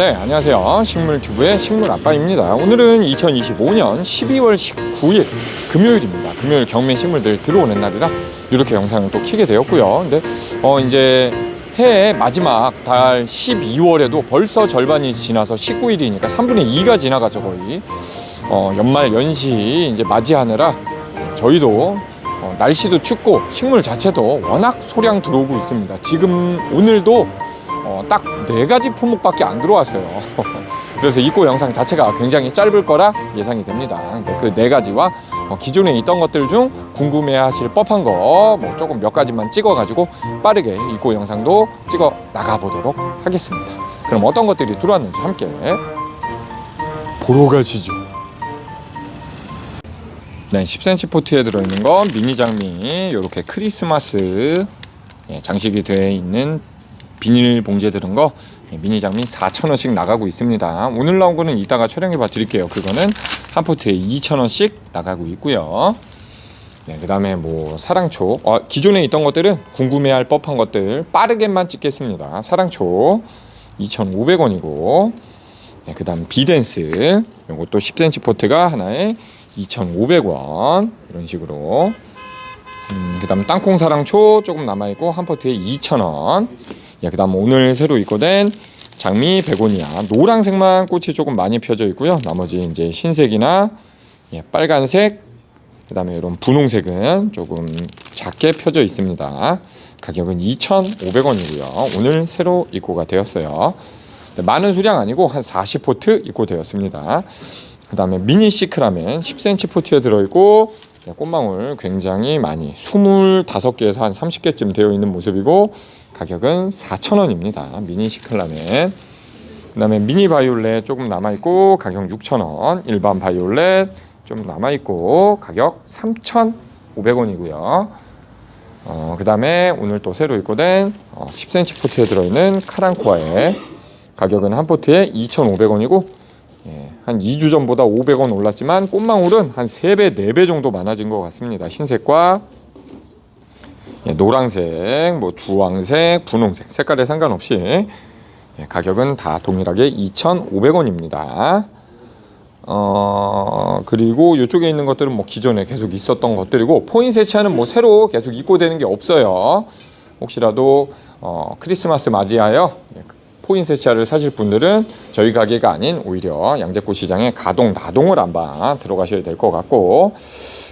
네, 안녕하세요. 식물튜브의 식물 아빠입니다. 오늘은 2025년 12월 19일 금요일입니다. 금요일 경매 식물들 들어오는 날이라 이렇게 영상을 또 키게 되었고요. 근데 어 이제 해의 마지막 달 12월에도 벌써 절반이 지나서 19일이니까 3분의 2가 지나가죠 거의. 어 연말 연시 이제 맞이하느라 저희도 어, 날씨도 춥고 식물 자체도 워낙 소량 들어오고 있습니다. 지금 오늘도 어, 딱네 가지 품목밖에 안 들어왔어요. 그래서 입고 영상 자체가 굉장히 짧을 거라 예상이 됩니다. 그 네 가지와 어, 기존에 있던 것들 중 궁금해 하실 법한 거 뭐 조금 몇 가지만 찍어 가지고 빠르게 입고 영상도 찍어 나가 보도록 하겠습니다. 그럼 어떤 것들이 들어왔는지 함께 보러 가시죠. 네, 10cm 포트에 들어있는 건 미니 장미 이렇게 크리스마스 예, 장식이 되어 있는 비닐 봉지에 들은 거 예, 미니 장미 4,000원씩 나가고 있습니다. 오늘 나온 거는 이따가 촬영해 봐 드릴게요. 그거는 한 포트에 2,000원씩 나가고 있고요. 네, 그다음에 뭐 사랑초. 어, 기존에 있던 것들은 궁금해할 법한 것들 빠르게만 찍겠습니다. 사랑초 2,500원이고. 네, 그다음 비댄스. 이것도 10cm 포트가 하나에 2,500원 이런 식으로. 음, 그다음 땅콩 사랑초 조금 남아 있고 한 포트에 2,000원. 예, 그다음 오늘 새로 입고된 장미 베고니아 노란색만 꽃이 조금 많이 펴져 있고요. 나머지 이제 흰색이나 예, 빨간색 그다음에 이런 분홍색은 조금 작게 펴져 있습니다. 가격은 2,500원이고요. 오늘 새로 입고가 되었어요. 네, 많은 수량 아니고 한 40포트 입고되었습니다. 그 다음에 미니 시크라멘 10cm 포트에 들어있고 네, 꽃망울 굉장히 많이 25개에서 한 30개쯤 되어 있는 모습이고 가격은 4,000원입니다. 미니 시클라멘. 그다음에 미니 바이올렛 조금 남아 있고 가격 6,000원. 일반 바이올렛 좀 남아 있고 가격 3,500원이고요. 어, 그다음에 오늘 또 새로 입고된 어, 10cm 포트에 들어 있는 카랑코아의 가격은 한 포트에 2,500원이고 예, 한 2주 전보다 500원 올랐지만 꽃망울은 한 3배, 4배 정도 많아진 것 같습니다. 흰색과 예, 노란색, 뭐 주황색, 분홍색 색깔에 상관없이 예, 가격은 다 동일하게 2,500원입니다. 어 그리고 이쪽에 있는 것들은 뭐 기존에 계속 있었던 것들이고 포인 세차는 뭐 새로 계속 입고 되는 게 없어요. 혹시라도 어, 크리스마스 맞이하여 예, 포인 세차를 사실 분들은 저희 가게가 아닌 오히려 양재꽃 시장에 가동 나동을 한번 들어가셔야 될 것 같고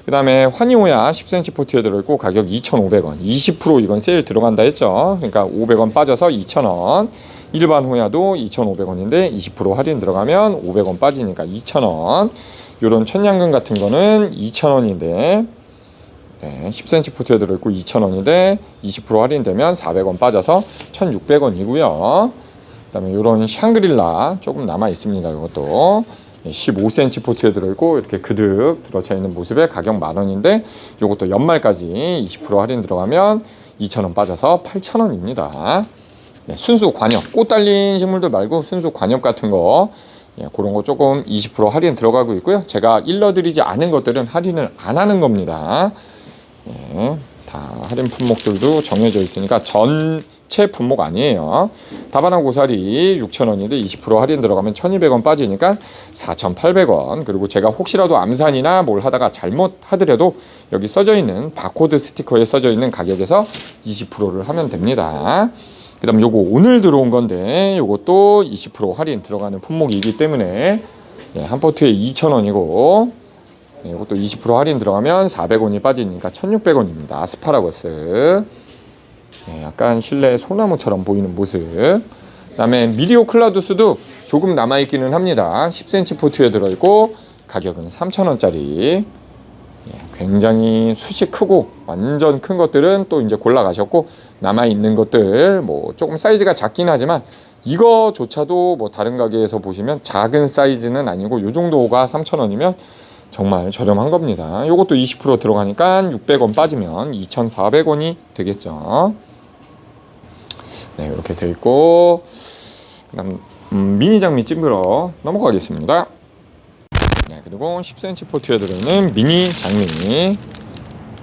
그 다음에 환희호야 10cm 포트에 들어있고 가격 2,500원 20% 이건 세일 들어간다 했죠. 그러니까 500원 빠져서 2,000원. 일반 호야도 2,500원인데 20% 할인 들어가면 500원 빠지니까 2,000원. 요런 천냥금 같은 거는 2,000원인데 네, 10cm 포트에 들어있고 2,000원인데 20% 할인되면 400원 빠져서 1,600원이고요. 그다음에 이런 샹그릴라 조금 남아 있습니다. 이것도 15cm 포트에 들어있고 이렇게 그득 들어차 있는 모습에 가격 만 원인데 이것도 연말까지 20% 할인 들어가면 2,000원 빠져서 8,000원입니다. 네, 순수 관엽 꽃 달린 식물들 말고 순수 관엽 같은 거 예, 그런 거 조금 20% 할인 들어가고 있고요. 제가 일러드리지 않은 것들은 할인을 안 하는 겁니다. 예, 다 할인 품목들도 정해져 있으니까 전 체 품목 아니에요. 다바나 고사리 6,000원인데 20% 할인 들어가면 1,200원 빠지니까 4,800원. 그리고 제가 혹시라도 암산이나 뭘 하다가 잘못 하더라도 여기 써져 있는 바코드 스티커에 써져 있는 가격에서 20%를 하면 됩니다. 그다음 요거 오늘 들어온 건데 요것도 20% 할인 들어가는 품목이기 때문에 예, 한 포트에 2,000원이고 네, 이것도 20% 할인 들어가면 400원이 빠지니까 1,600원입니다. 아스파라거스. 네, 약간 실내 소나무처럼 보이는 모습. 그 다음에 미디오 클라우드스도 조금 남아 있기는 합니다. 10cm 포트에 들어 있고 가격은 3,000원짜리. 예, 굉장히 숱이 크고 완전 큰 것들은 또 이제 골라가셨고 남아 있는 것들 뭐 조금 사이즈가 작긴 하지만 이거조차도 뭐 다른 가게에서 보시면 작은 사이즈는 아니고 요 정도가 3,000원이면 정말 저렴한 겁니다. 이것도 20% 들어가니까 600원 빠지면 2,400원이 되겠죠. 네, 이렇게 돼 있고 그다음 음, 미니 장미 찜으로 넘어가겠습니다. 네, 그리고 10cm 포트에 들어있는 미니 장미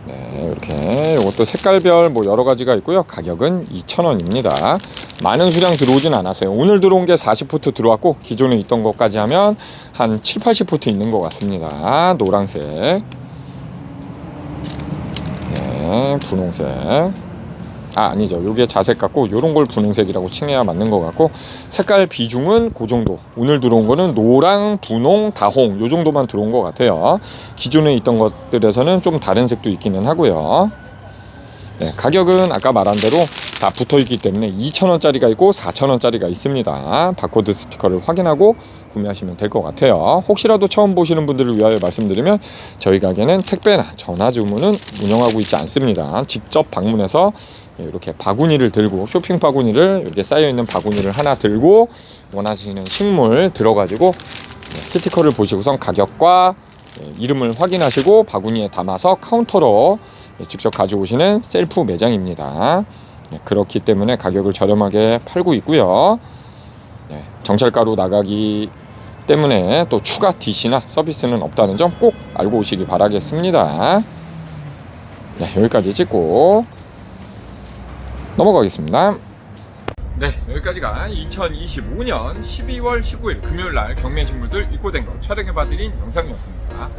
네, 이렇게 이것도 색깔별 뭐 여러 가지가 있고요. 가격은 2,000원입니다. 많은 수량 들어오진 않았어요. 오늘 들어온 게 40포트 들어왔고 기존에 있던 것까지 하면 한 7, 80포트 있는 것 같습니다. 노란색. 네, 분홍색. 아 아니죠 요게 자색 같고 요런 걸 분홍색이라고 칭해야 맞는 것 같고 색깔 비중은 그 정도 오늘 들어온 거는 노랑 분홍 다홍 요 정도만 들어온 것 같아요 기존에 있던 것들에서는 좀 다른 색도 있기는 하고요 네, 가격은 아까 말한 대로 다 붙어 있기 때문에 2,000원짜리가 있고 4,000원짜리가 있습니다. 바코드 스티커를 확인하고 구매하시면 될 것 같아요. 혹시라도 처음 보시는 분들을 위하여 말씀드리면 저희 가게는 택배나 전화 주문은 운영하고 있지 않습니다. 직접 방문해서 이렇게 바구니를 들고 쇼핑 바구니를 이렇게 쌓여 있는 바구니를 하나 들고 원하시는 식물 들어가지고 네, 스티커를 보시고선 가격과 네, 이름을 확인하시고 바구니에 담아서 카운터로 네, 직접 가져오시는 셀프 매장입니다. 네, 그렇기 때문에 가격을 저렴하게 팔고 있고요. 네, 정찰가로 나가기 때문에 또 추가 DC나 서비스는 없다는 점 꼭 알고 오시기 바라겠습니다. 네, 여기까지 찍고 넘어가겠습니다. 네, 여기까지가 2025년 12월 19일 금요일 날 경매식물들 입고된 거 촬영해봐드린 영상이었습니다.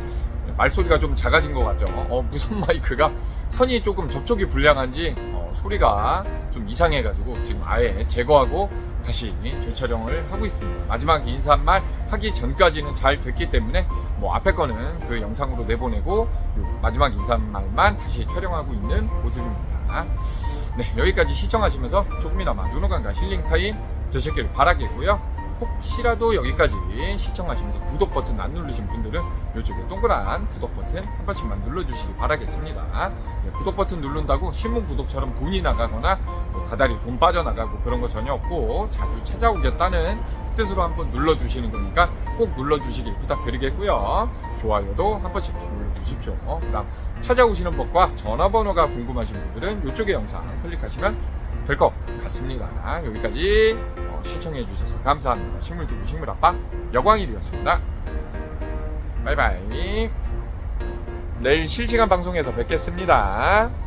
네, 말소리가 좀 작아진 것 같죠? 어, 무선 마이크가 선이 조금 접촉이 불량한지 어, 소리가 좀 이상해가지고 지금 아예 제거하고 다시 재촬영을 하고 있습니다. 마지막 인사 한말 하기 전까지는 잘 됐기 때문에 뭐 앞에 거는 그 영상으로 내보내고 요 마지막 인사 한 말만 다시 촬영하고 있는 모습입니다. 네, 여기까지 시청하시면서 조금이나마 눈호강과 힐링 타임 되셨기를 바라겠고요. 혹시라도 여기까지 시청하시면서 구독 버튼 안 누르신 분들은 이쪽에 동그란 구독 버튼 한 번씩만 눌러주시기 바라겠습니다. 네, 구독 버튼 누른다고 신문 구독처럼 돈이 나가거나 뭐 다달이 돈 빠져나가고 그런 거 전혀 없고 자주 찾아오겠다는 뜻으로 한번 눌러주시는 거니까 꼭 눌러주시길 부탁드리겠고요. 좋아요도 한 번씩 눌러주십시오. 그 다음 찾아오시는 법과 전화번호가 궁금하신 분들은 이쪽에 영상 클릭하시면 될 것 같습니다. 여기까지 어, 시청해주셔서 감사합니다. 식물 두부 식물 아빠 여광일이었습니다. 바이바이. 내일 실시간 방송에서 뵙겠습니다.